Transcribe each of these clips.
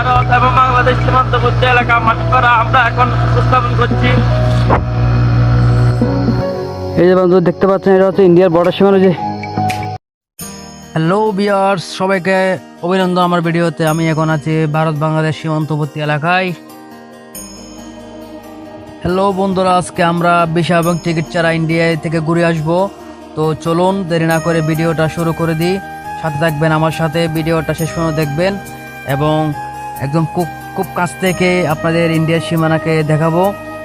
ভারত এবং বাংলাদেশ সীমান্তবর্তী এলাকা মাটিপাড়া আমরা এখন উপস্থাপন করছি। এই যে বন্ধু দেখতে পাচ্ছেন এটা হচ্ছে ইন্ডিয়ার বর্ডার সীমানা যে হ্যালো বিয়ার্স সবাইকে অভিনন্দন আমার ভিডিওতে। আমি এখন আছি ভারত বাংলাদেশ সীমান্তবর্তী এলাকায়। হ্যালো বন্ধুরা আজকে আমরা ভিসা এবং টিকিট ছাড়া ইন্ডিয়া থেকে ঘুরে আসব। তো চলুন দেরি না করে ভিডিওটা শুরু করে দিই। সাথে থাকবেন আমার সাথে ভিডিওটা শেষ পর্যন্ত দেখবেন। এবং একদম খুব খুব কাছ থেকে আপনাদের ইন্ডিয়ার সীমানাকে দেখাবো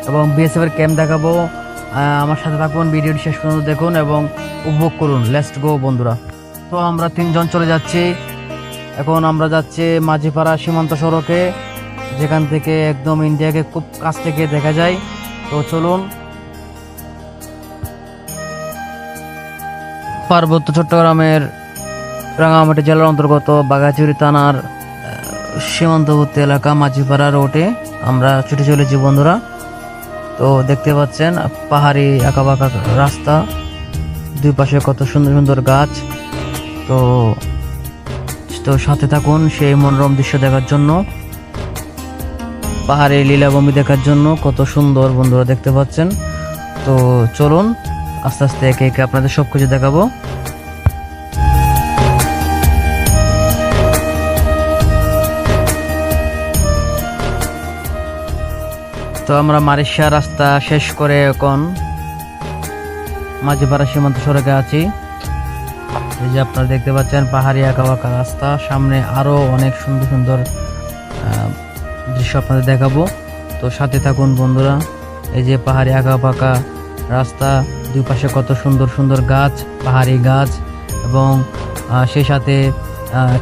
এবং বিএসএফ এর ক্যাম্প দেখাবো। আমার সাথে থাকুন, ভিডিওটি শেষ পর্যন্ত দেখুন এবং উপভোগ করুন। লেটস গো বন্ধুরা। তো আমরা তিনজন চলে যাচ্ছি। এখন আমরা যাচ্ছি মাঝিপাড়া সীমান্ত সড়কে, যেখান থেকে একদম ইন্ডিয়াকে খুব কাছ থেকে দেখা যায়। তো চলুন। পার্বত্য চট্টগ্রামের রাঙামাটি জেলার অন্তর্গত বাগাচুরি থানার সীমান্তবর্তী এলাকা মাঝিপাড়া রোডে। আমরা ছুটে চলেছি বন্ধুরা। তো দেখতে পাচ্ছেন, পাহাড়ি আঁকাবাঁকা রাস্তা। দুই পাশে কত সুন্দর সুন্দর গাছ। তো তো সাথে থাকুন সেই মনোরম দৃশ্য দেখার জন্য। পাহাড়ে লীলাভূমি দেখার জন্য কত সুন্দর বন্ধুরা দেখতে পাচ্ছেন। তো চলুন, আস্তে আস্তে একে একে আপনাদের সব কিছু দেখাবো। তো আমরা মারিশা রাস্তা শেষ করে এখন মাঝিপাড়া সীমান্ত সড়কে আছি। এই যে আপনারা দেখতে পাচ্ছেন, পাহাড়ি আঁকা বাঁকা রাস্তা। সামনে আরও অনেক সুন্দর সুন্দর দৃশ্য আপনাদের দেখাবো। তো সাথে থাকুন বন্ধুরা, এই যে পাহাড়ি আঁকা বাঁকা রাস্তা দুই পাশে কত সুন্দর সুন্দর গাছ, পাহাড়ি গাছ এবং সেই সাথে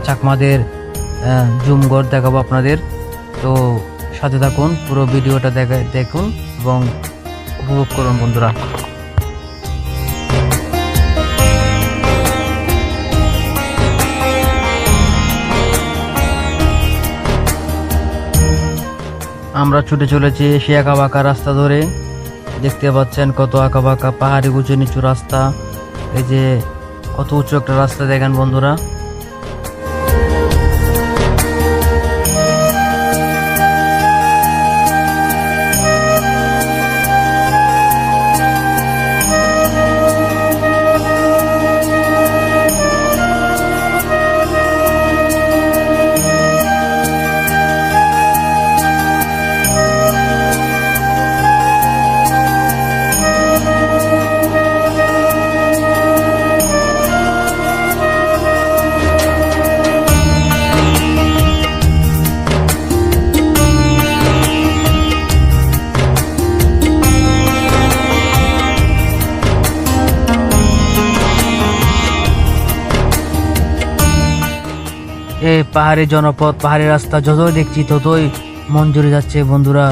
চাকমাদের জুমঘর দেখাবো আপনাদের। তো সাথে থাকুন, পুরো ভিডিওটা দেখা, দেখুন এবং উপভোগ করুন বন্ধুরা। আমরা ছুটে চলেছি সে আঁকা বাঁকা রাস্তা ধরে। দেখতে পাচ্ছেন কত আঁকা বাঁকা পাহাড়ি উঁচু নিচু রাস্তা। এই যে কত উঁচু একটা রাস্তা দেখেন বন্ধুরা। এই পাহাড়ি জনপথ পাহাড়ি রাস্তা যতই দেখছি ততই মন জুড়ে যাচ্ছে বন্ধুরা।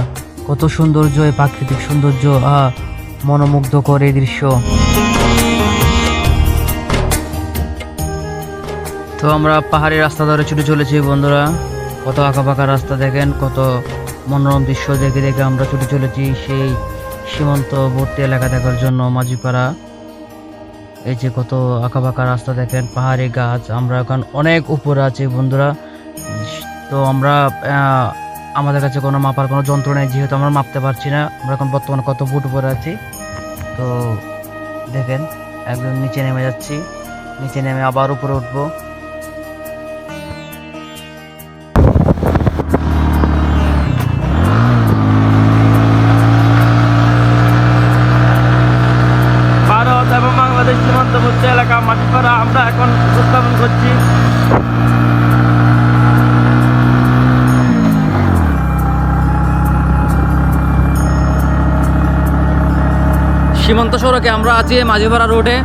কত সৌন্দর্য, এই প্রাকৃতিক সৌন্দর্য আহ মনোমুগ্ধকর এই দৃশ্য। তো আমরা পাহাড়ি রাস্তা ধরে ছুটে চলেছি বন্ধুরা। কত আঁকাবাঁকা রাস্তা দেখেন, কত মনোরম দৃশ্য দেখে দেখে আমরা ছুটে চলেছি সেই সীমান্তবর্তী এলাকা দেখার জন্য মাঝিপাড়া। এই যে কত আঁকাবাঁকা রাস্তা দেখেন, পাহাড়ি গাছ, আমরা এখন অনেক উপরে আছি বন্ধুরা। তো আমরা আমাদের কাছে কোনো মাপার কোনো যন্ত্র নেই, যেহেতু আমরা মাপতে পারছি না, আমরা এখন বর্তমানে কত ফুট উপরে আছি। তো দেখেন, একদম নিচে নেমে যাচ্ছি, নিচে নেমে আবার উপরে উঠবো। সীমান্ত সড়কে আমরা আছি মাঝিপাড়া রোডে।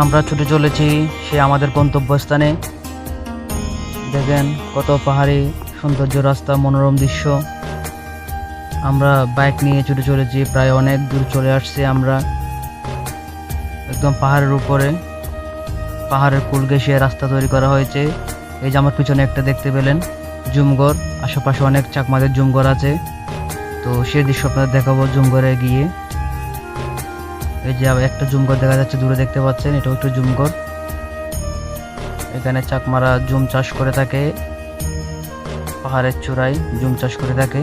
আমরা ছুটে চলেছি সে আমাদের গন্তব্যস্থানে। দেখেন কত পাহাড়ি সৌন্দর্য রাস্তা, মনোরম দৃশ্য। আমরা বাইক নিয়ে ছুটে চলেছি, প্রায় অনেক দূর চলে আসছি আমরা। একদম পাহাড়ের উপরে, পাহাড়ের কুল ঘেঁষে রাস্তা তৈরি করা হয়েছে। এই যে আমার পিছনে একটা দেখতে পেলেন জুমঘর আশেপাশে অনেক চাকমাদের জুমঘর আছে। তো সে দৃশ্য আপনাদের দেখাবো জুমঘরে গিয়ে। এই যে একটা জুমঘর দেখা যাচ্ছে, দূরে দেখতে পাচ্ছেন, এটাও একটু জুমঘর এখানে চাকমারা জুম চাষ করে থাকে। পাহাড়ের চূড়ায় জুম চাষ করে থাকে।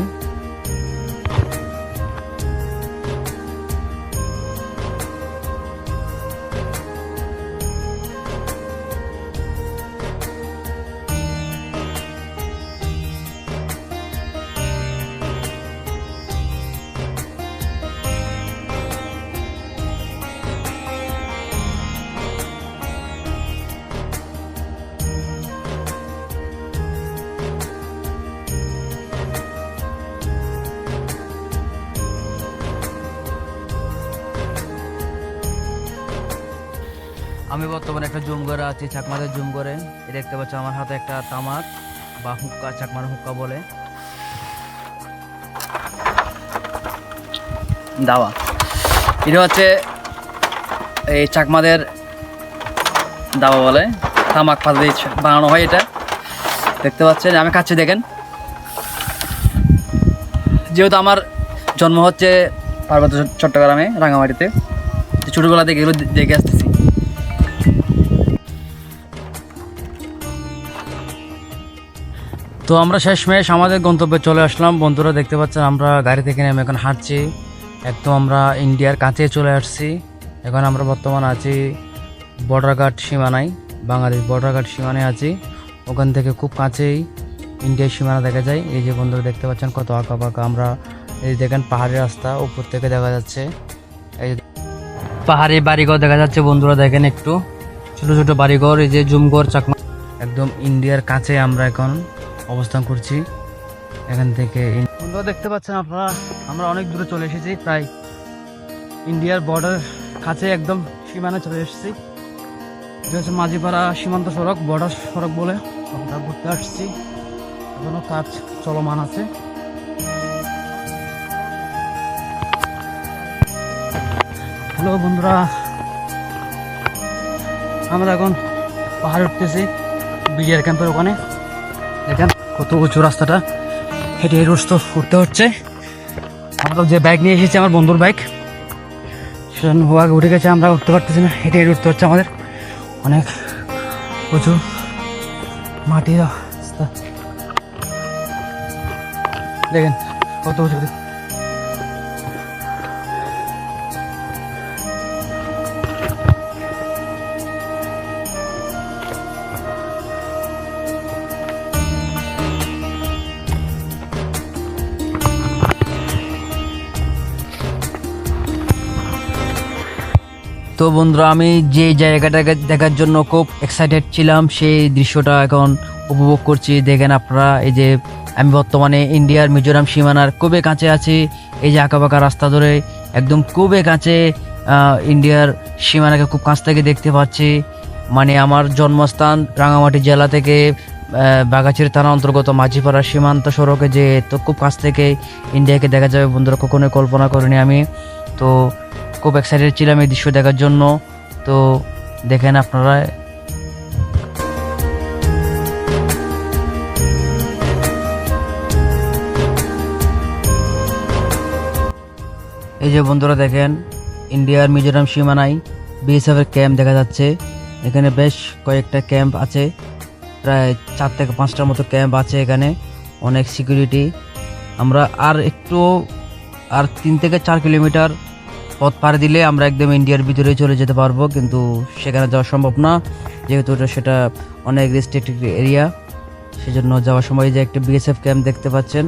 আমি বর্তমানে একটা জুম ঘরে আছি, চাকমাদের জুম ঘরে এ দেখতে পাচ্ছ আমার হাতে একটা তামাক বা হুক্কা, চাকমার হুক্কা বলে। দাওয়া। এটা হচ্ছে এই চাকমাদের দাওয়া বলে। তামাক পাতা দিয়ে বানানো হয় এটা। দেখতে পাচ্ছেন, আমি খাচ্ছি, দেখেন। যেহেতু আমার জন্ম হচ্ছে পার্বত্য চট্টগ্রামে, রাঙামাটিতে ছোটোবেলা থেকে এগুলো দেখে আসতেছি তো আমরা শেষমেশ আমাদের গন্তব্যে চলে আসলাম। বন্ধুরা দেখতে পাচ্ছেন, আমরা গাড়ি থেকে নেমে এখন হাঁটছি। একদম আমরা ইন্ডিয়ার কাছে চলে আসছি। এখন আমরা বর্তমান আছি বর্ডার গার্ড সীমানায়, বাংলাদেশ বর্ডার গার্ড সীমানায় আছি। ওখান থেকে খুব কাছেই ইন্ডিয়ার সীমানা দেখা যায়। এই যে বন্ধুরা দেখতে পাচ্ছেন, কত আঁকা পাকা আমরা এই দেখেন, পাহাড়ি রাস্তা উপর থেকে দেখা যাচ্ছে। এই পাহাড়ি বাড়িঘর দেখা যাচ্ছে, বন্ধুরা দেখেন একটু। ছোট ছোট বাড়িঘর, এই যে জুমঘর চাকমা একদম ইন্ডিয়ার কাছে আমরা এখন অবস্থান করছি। এখান থেকে বন্ধুরা, দেখতে পাচ্ছেন আপনারা? আমরা অনেক দূরে চলে এসেছি, প্রায় ইন্ডিয়ার বর্ডার কাছে একদম সীমানা চলে এসেছি। এটা হচ্ছে মাঝিপাড়া সীমান্ত সড়ক বর্ডার সড়ক বলে আমরা ঘুরতে আসছি। এখনও কাজ চলমান আছে। হ্যালো বন্ধুরা, আমরা এখন পাহাড়ে উঠতেছি বিডিআর ক্যাম্পের ওখানে। দেখেন। কত উঁচু রাস্তাটা? হেঁটে হেঁটে রোজ তো উঠতে হচ্ছে। আমরা যে বাইক নিয়ে এসেছি, আমার বন্ধুর বাইক সেজন্য আগে উঠে গেছে, আমরা উঠতে পারতেছি না। হেঁটে হেঁটে উঠতে হচ্ছে আমাদের। অনেক উঁচু মাটির রাস্তা। দেখেন, কত উঁচু তো বন্ধুরা, আমি যে জায়গাটাকে দেখার জন্য খুব এক্সাইটেড ছিলাম, সেই দৃশ্যটা এখন উপভোগ করছি। দেখেন আপনারা, এই যে আমি বর্তমানে ইন্ডিয়ার মিজোরাম সীমানার খুবই কাছে আছি। এই যে আঁকাবাঁকা রাস্তা ধরে একদম খুবই কাছে ইন্ডিয়ার সীমানাকে খুব কাছ থেকে দেখতে পাচ্ছি। মানে আমার জন্মস্থান রাঙামাটি জেলা থেকে বাগাছির থানা অন্তর্গত মাঝিপাড়া সীমান্ত সড়কে যে, তো খুব কাছ থেকে ইন্ডিয়াকে দেখা যাবে বন্ধুরা, কখনোই কল্পনা করিনি আমি। তো খুব এক্সাইটেড ছিলাম এই দৃশ্য দেখার জন্য। তো দেখেন আপনারা। এই যে বন্ধুরা দেখেন, ইন্ডিয়ার মিজোরাম সীমানায় বিএসএফ এর ক্যাম্প দেখা যাচ্ছে। এখানে বেশ কয়েকটা ক্যাম্প আছে। প্রায় চার থেকে পাঁচটার মতো ক্যাম্প আছে এখানে। অনেক সিকিউরিটি। আমরা আর একটু, আর তিন থেকে চার কিলোমিটার পথ পাড়ি দিলে আমরা একদম ইন্ডিয়ার ভিতরে চলে যেতে পারব, কিন্তু সেখানে যাওয়া সম্ভব না। যেহেতু ওটা সেটা অনেক রেস্ট্রিক্টেড এরিয়া সেজন্য যাওয়ার সময় যে একটা বিএসএফ ক্যাম্প দেখতে পাচ্ছেন,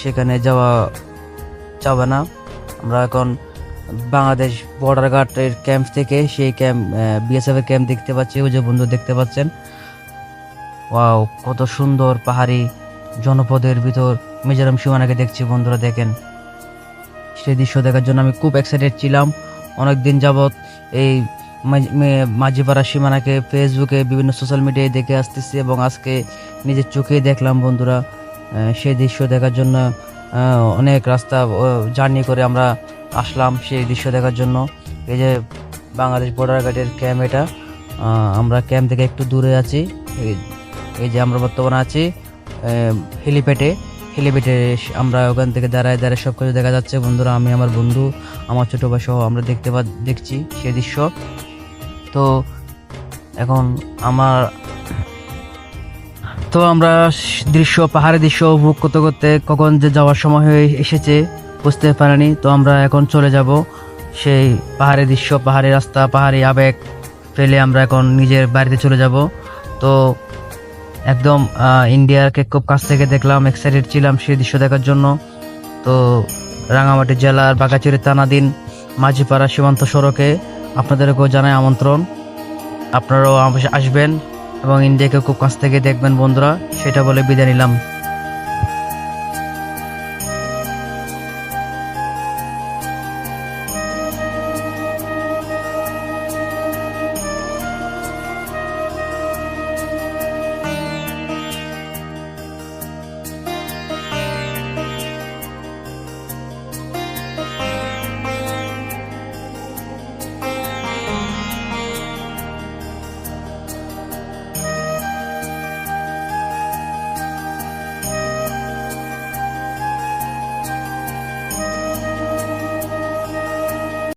সেখানে যাওয়া যাবে না। আমরা এখন বাংলাদেশ বর্ডার গার্ডের ক্যাম্প থেকে সেই ক্যাম্প বিএসএফ এর ক্যাম্প দেখতে পাচ্ছি, ওই যে বন্ধু দেখতে পাচ্ছেন। ওয়াও কত সুন্দর পাহাড়ি জনপদের ভিতর মিজোরাম সীমানাকে দেখছি বন্ধুরা, দেখেন। সেই দৃশ্য দেখার জন্য আমি খুব এক্সাইটেড ছিলাম। অনেক দিন যাবৎ এই মাঝিপাড়া সীমানাকে ফেসবুকে বিভিন্ন সোশ্যাল মিডিয়ায় দেখে আসতেছি এবং আজকে নিজের চোখেই দেখলাম বন্ধুরা সেই দৃশ্য দেখার জন্য অনেক রাস্তা জার্নি করে আমরা আসলাম সেই দৃশ্য দেখার জন্য। এই যে বাংলাদেশ বর্ডার গার্ডের ক্যাম্প এটা আমরা ক্যাম্প থেকে একটু দূরে আছি। এই যে আমরা বর্তমানে আছি হেলিপ্যাডে। এলিভেটে আমরা ওখান থেকে দাঁড়ায় দাঁড়ায় সব কিছু দেখা যাচ্ছে। বন্ধুরা, আমি আমার বন্ধু, আমার ছোটো ভাই সহ আমরা দেখতে পা, দেখছি সে দৃশ্য। তো এখন আমার, তো আমরা দৃশ্য পাহাড়ের দৃশ্য উপভোগ করতে করতে কখন যে যাওয়ার সময় হয়ে এসেছে বুঝতে পারিনি। তো আমরা এখন চলে যাব সেই পাহাড়ের দৃশ্য, পাহাড়ি রাস্তা, পাহাড়ি আবেগ ফেলে আমরা এখন নিজের বাড়িতে চলে যাব। তো একদম ইন্ডিয়াকে খুব কাছ থেকে দেখলাম এক্সাইটেড ছিলাম সেই দৃশ্য দেখার জন্য। তো রাঙামাটি জেলার বাগাচুরি তানাদিন মাঝিপাড়া সীমান্ত সড়কে আপনাদেরকেও জানাই আমন্ত্রণ। আপনারাও আসবেন এবং ইন্ডিয়াকে খুব কাছ থেকে দেখবেন বন্ধুরা, সেটা বলে বিদায় নিলাম।